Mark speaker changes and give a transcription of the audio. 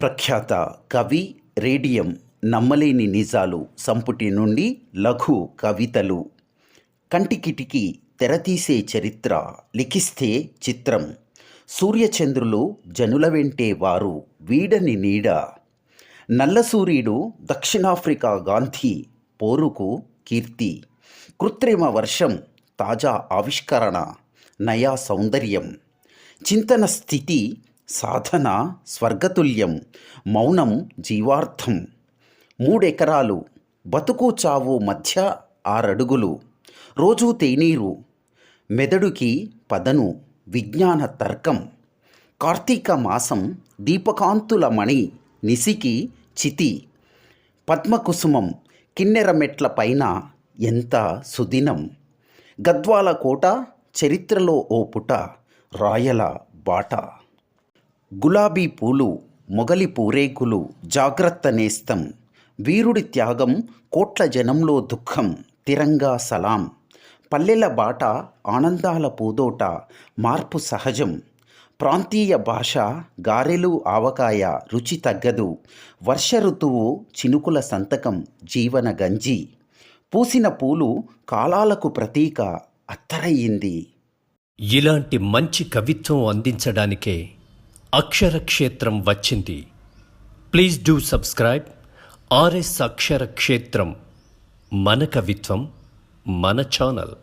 Speaker 1: ప్రఖ్యాత కవి రేడియం నమ్మలేని నిజాలు సంపుటి నుండి లఘు కవితలు. కంటికిటికి తెరతీసే చరిత్ర లిఖిస్తే చిత్రం. సూర్యచంద్రులు జనుల వెంటే వారు వీడని నీడ. నల్లసూర్యుడు దక్షిణాఫ్రికా గాంధీ పోరుకు కీర్తి. కృత్రిమ వర్షం తాజా ఆవిష్కరణ నయా సౌందర్యం. చింతన స్థితి సాధన స్వర్గతుల్యం మౌనం జీవార్థం. మూడెకరాలు బతుకు చావు మధ్య ఆరడుగులు రోజూ తేనీరు మెదడుకి పదను విజ్ఞాన తర్కం. కార్తీక మాసం దీపకాంతుల మణి నిసికి చితి. పద్మకుసుమం కిన్నెరమెట్ల పైన ఎంత సుదినం. గద్వాల కోట చరిత్రలో ఓ పుట రాయల బాట. గులాబీ పూలు మొగలి పూరేకులు జాగ్రత్త నేస్తం వీరుడి త్యాగం కోట్ల జనంలో దుఃఖం తిరంగా సలాం. పల్లెల బాట ఆనందాల పూదోట మార్పు సహజం. ప్రాంతీయ భాష గారెలు ఆవకాయ రుచి తగ్గదు. వర్ష ఋతువు చినుకుల సంతకం జీవన గంజి. పూసిన పూలు కాలాలకు ప్రతీక అత్తరయ్యింది.
Speaker 2: ఇలాంటి మంచి కవిత్వం అందించడానికే అక్షరక్షేత్రం వచ్చింది. Please do subscribe. RS Aksharakshetram మన కవిత్వం మన ఛానల్.